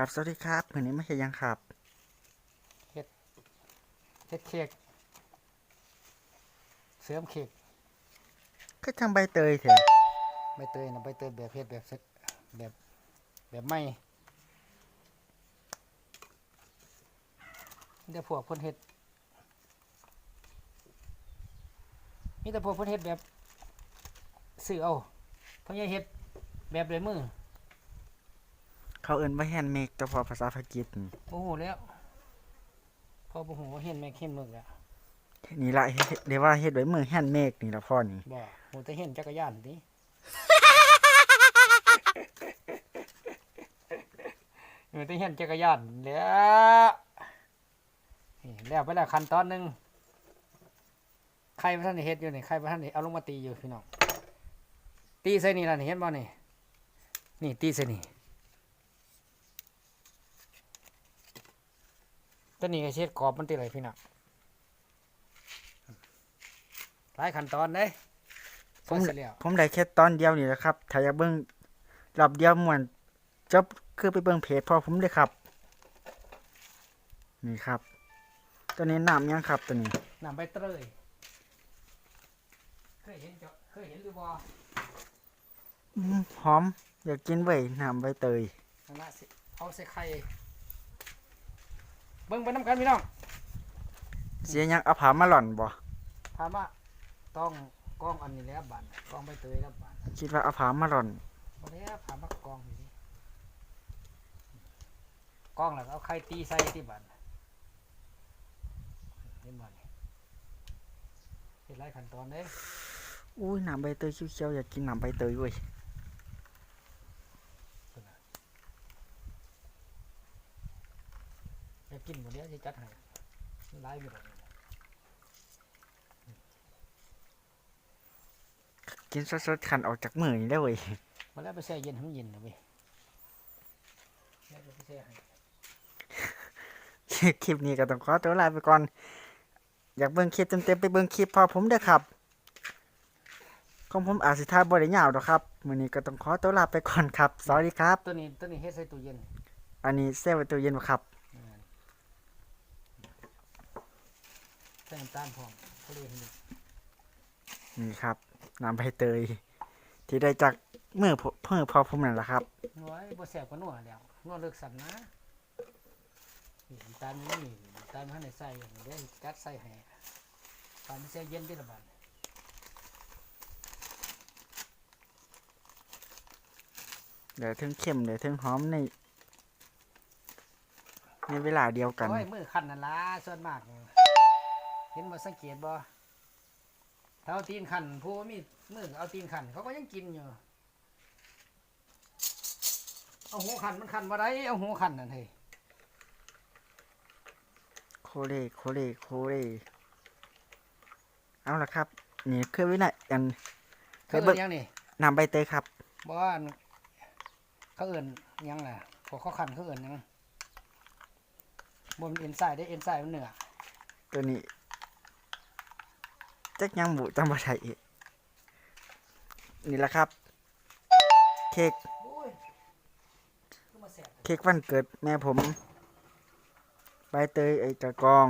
ครับสวัสดีครับวันนี้ไม่ใช่ยังครับเฮ็ดเค้กเสริมเค้กก็จังใบเตยเถอะใบเตยนะใบเตยแบบเฮ็ดแบบเซ็ตแบบแบบไม่มีแต่พวกเพิ่นเฮ็ดมีแต่พวกเพิ่นเฮ็ดแบบซื้อเอาเพิ่นยังเฮ็ดแบบด้วยมือ เขาเอิ้นว่าแฮนด์เมดแต่พอภาษาอังกฤษนี่โอ้โหแล้วพอบ่ฮู้ว่าเฮ็ดแม่เฮ็ดมึกแล้วนี่ละเฮ็ดเรียกว่าเฮ็ดด้วยมือแฮนด์เมดนี่ละพ่อนี่บ่ฮู้แต่เห็นจักรยานติฮู้แต่เห็นจักรยานแหล้วนี่แล้วไปแล้วขั้นตอนหนึงใครบ่ทันได้เฮ็ดอยู่นี่ใครบ่ทันได้เอาลงมาตีอยู่พี่น้องตีใส่นี่ล่ะนี่เห็นบ่นี่นี่ตีใส่นี่ ตัวนี้ก็เช็ดขอบมันติเลยพี่น้องหลายขั้นตอนเด้ผมเสร็จแล้วผมได้แค่ตอนเดียวนี่แหละครับ ถ้าอยากเบิ่งรอบเดียวม่วนจบคือไปเบิ่งเพจพ่อผมเลยครับ นี่ครับ ตัวนี้น้ำยังครับตัวนี้น้ำใบเตยเคยเห็นจ้ะเคยเห็นหรือบ่อืมหอม อยากกินเว้ยน้ำใบเตยนั่นละสิเอาใส่ไข่ เบิ่งไปน้ำกันพี่น้องเสียยังเอาผามาหล่อนบ่ถามว่าต้องกล้องอันนี้แล้วบานกล้องใบเตยแล้วบานคิดว่าเอาผามาหล่อนบ่แล้วถามว่ากล้องอยู่นี่กล้องแล้วก็เอาไข่ตีใส่ที่บานเห็นบ่นี่เฮ็ดหลายขั้นตอนเด้ อุ้ยน้ำใบเตยเขียวๆอยากกินน้ำใบเตยเว้ย อยากกินบ่เดี๋ยวสิจัดให้หลายอยู่ดอกกินสดๆขันออกจากมือนี่ได้เว้ยมาแล้วไปแช่เย็นให้มันเย็นนะเว้ยแล้วก็ไปแช่ให้คลิปนี้ก็ต้องขอตัวลาไปก่อน อยากเบิ่งคลิปเต็มๆไปเบิ่งคลิปพอผมเด้อครับของผมอาจสิท่าบ่ได้ยาวดอกครับมื้อนี้ก็ต้องขอตัวลาไปก่อนครับ สวัสดีครับ ตัวนี้ตัวนี้เฮ็ดใส่ตู้เย็น อันนี้เซฟไว้ตู้เย็นบ่ครับ ใส่น้ำ ตาลพร้อมเขาเรียกให้ดูนี่ครับน้ำใบเตย ที่ได้จากมือผมเพื่อพอผมนั่นแหละครับนัวไอ้บ่แซ่บก็นัวแล้วนัวเลิกสั่นนะนี่น้ำตาลนี่น้ำตาลมันให้ใส่อย่างนี้เด้อจัดใส่ให้ตอนนี้แช่เย็นที่ละบาทเดี๋ยวถึงเค็มเดี๋ยวถึงหอมในในเวลาเดียวกันโอ้ยมือคันนั่นล่ะส่วนมากนี่ เห็นบ่สังเกตบ่ถ้าเอาตีนคันผู้มีมือเอาตีนคันเขาก็ยังกินอยู่ เอาหูคันมันคันบ่ได้เอาหูคันนั่นเฮ้ยโคเลโคเลโคเลเอาละครับ นี่คือวินัยอันเคเขายเบิ่เอิ้งนหยังนี่น้ำใบเตยครับบ่ว่าอันเขาเอิ้นหยังล่ะพวกเขาคันเขาเอิ้นหยังบ่มันเอ็นไซด์ได้เอ็นไซด์มันเหนือตัวนี้ จักยังบุจำบ่ได้อีกนี่แหละครับ เค้กเค้กวันเกิดแม่ผมใบเตยไอ้กระกอง